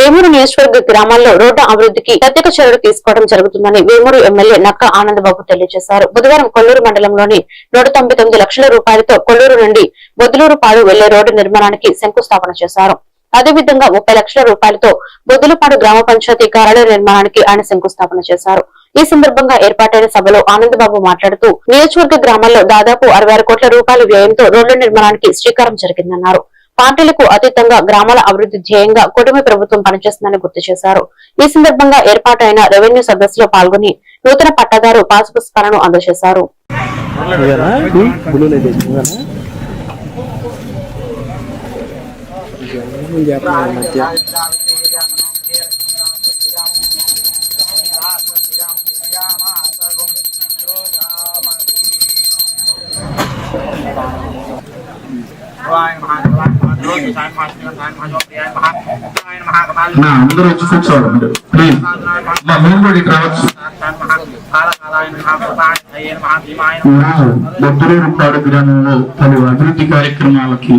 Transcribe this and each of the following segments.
వేమూరు నియోజకవర్గ గ్రామాల్లో రోడ్డు అభివృద్ధికి ప్రత్యేక చర్యలు తీసుకోవడం జరుగుతుందని వేమూరు ఎమ్మెల్యే నక్క ఆనందబాబు తెలియజేశారు. బుధవారం కొల్లూరు మండలంలోని నూట తొంభై తొమ్మిది లక్షల రూపాయలతో కొల్లూరు నుండి బొద్దులూరు పాడు వెళ్ళే రోడ్డు నిర్మాణానికి శంకుస్థాపన చేశారు. అదేవిధంగా ముప్పై లక్షల రూపాయలతో బొద్దులపాడు గ్రామ పంచాయతీ కార్యాలయ నిర్మాణానికి ఆయన శంకుస్థాపన చేశారు. ఈ సందర్భంగా ఏర్పాటైన సభలో ఆనందబాబు మాట్లాడుతూ నియోజకవర్గ గ్రామాల్లో దాదాపు అరవై ఆరు కోట్ల రూపాయల వ్యయంతో రోడ్ల నిర్మాణానికి శ్రీకారం జరిగిందన్నారు. పార్టీలకు అతీతంగా గ్రామాల అభివృద్ధి ధ్యేయంగా కుటుంబ ప్రభుత్వం పనిచేస్తుందని గుర్తు చేశారు. ఈ సందర్భంగా ఏర్పాటైన రెవెన్యూ సదస్సులో పాల్గొని నూతన పట్టాదారు పాస్ పుస్తకాలను అందజేశారు. అందరూ వచ్చి కూర్చోవాలి ప్లీజ్ మా మేము కూడా ఇక్కడ రావచ్చు. ఈరోజు బొబ్బరూరుపాడు గ్రామంలో పలు అభివృద్ధి కార్యక్రమాలకి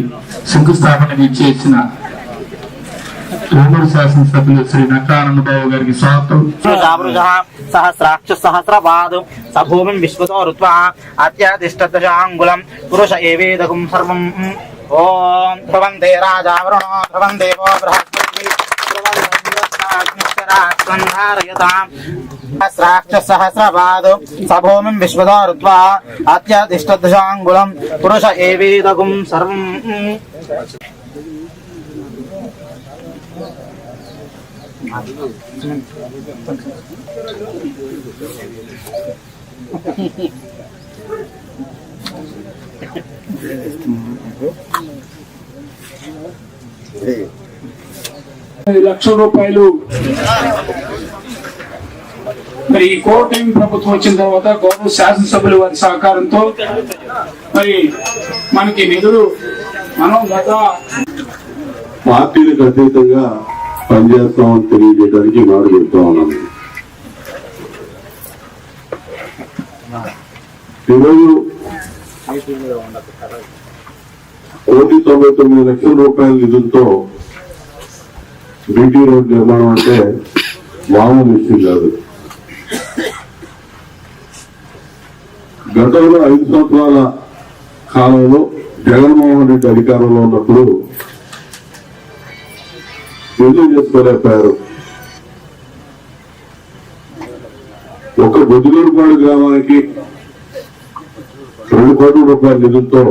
శంకుస్థాపన చేసిన తూమూరు శాసనసభ్యులు శ్రీ నక్కానందబాబు గారికి స్వాగతం. జావృజः సహస్రాక్ష సహస్రపాదు సభూమిం విశ్వతో ఋత్వ అత్యాదిష్టదశాంగులం పురుష ఏవేదకం సర్వం ఓం ధ్రువందే రాజావరుణో ధ్రువం దేవో బృహస్పతి సహస్రపాదు సభూమిం విశ్వతో రుత్వా అత్యాదిష్టదశాంగులం పురుష ఏవేదకం సర్వం ఐదు లక్షల రూపాయలు. మరి ఈ కోటమి ప్రభుత్వం వచ్చిన తర్వాత గౌరవ శాసనసభ్యుల వారి సహకారంతో మరి మనకి నిధులు మనం గత పార్టీలకు అతీతంగా పనిచేస్తామని తెలియజేయడానికి మాట చెప్తా ఉన్నాను. ఈరోజు కోటి తొంభై తొమ్మిది లక్షల రూపాయల నిధులతో బీటీ రోడ్ నిర్మాణం అంటే మామూలు విషయం కాదు. గతంలో ఐదు సంవత్సరాల కాలంలో జగన్మోహన్ రెడ్డి అధికారంలో ఉన్నప్పుడు ఎందుకు చేసుకోలేకపోయారు? ఒక బొద్దులూరుపాడు గ్రామానికి రెండు కోట్ల రూపాయల నిధులతో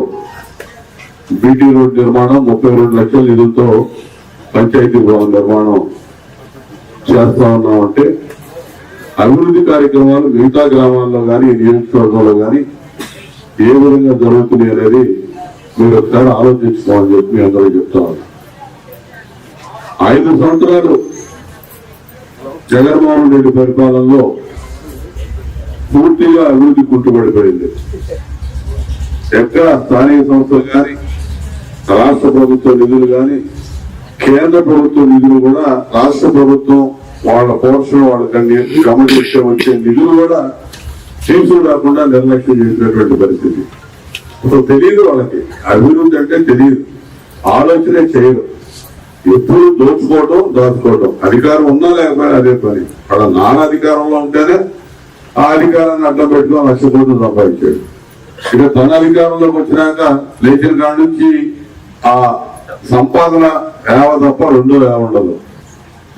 బీటీ రోడ్ నిర్మాణం ముప్పై రెండు లక్షల నిధులతో పంచాయతీ భవన నిర్మాణం చేస్తా ఉన్నామంటే అభివృద్ధి కార్యక్రమాలు మిగతా గ్రామాల్లో కానీ నియోజకవర్గంలో కానీ ఏ విధంగా జరుగుతున్నాయి అనేది మీరు ఒకసారి ఆలోచించుకోమని చెప్పి మీ అందరూ చెప్తా ఐదు సంవత్సరాలు జగన్మోహన్ రెడ్డి పరిపాలనలో పూర్తిగా అభివృద్ధి కుంటుపడిపోయింది ఎక్కడ స్థానిక సంస్థలు కానీ రాష్ట్ర ప్రభుత్వ నిధులు కానీ కేంద్ర ప్రభుత్వ నిధులు కూడా రాష్ట్ర ప్రభుత్వం వాళ్ళ పోర్షన్ వాళ్ళకి గమనించే వచ్చే నిధులు కూడా తీసుకు రాకుండా నిర్లక్ష్యం చేసినటువంటి పరిస్థితి. ఇప్పుడు తెలియదు వాళ్ళకి. అభివృద్ధి అంటే తెలియదు ఆలోచనే చేయరు. ఎప్పుడు దోచుకోవటం దాచుకోవటం. అధికారం ఉన్నా లేకపోయినా అదే పని. అక్కడ నాన్న అధికారంలో ఉంటేనే ఆ అధికారాన్ని అడ్డం పెట్టుకొని లక్ష కోట్లు సంపాదించాడు. ఇక తన అధికారంలోకి వచ్చినాక లేచిన కాడ నుంచి ఆ సంపాదన ఏవ తప్ప రెండో ఏవ ఉండదు.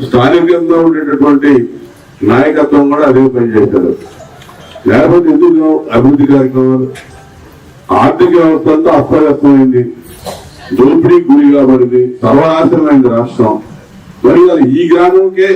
స్థానికంగా ఉండేటటువంటి నాయకత్వం కూడా అదే పనిచేశారు లేకపోతే ఎందుకు అభివృద్ధి కార్యక్రమాలు? ఆర్థిక వ్యవస్థ అంతా అస్తవ్యస్తమైంది. దోపిడీ గురి కాబడింది సర్వనాశనమైంది రాష్ట్రం. మరి అది ఈ గ్రామంకే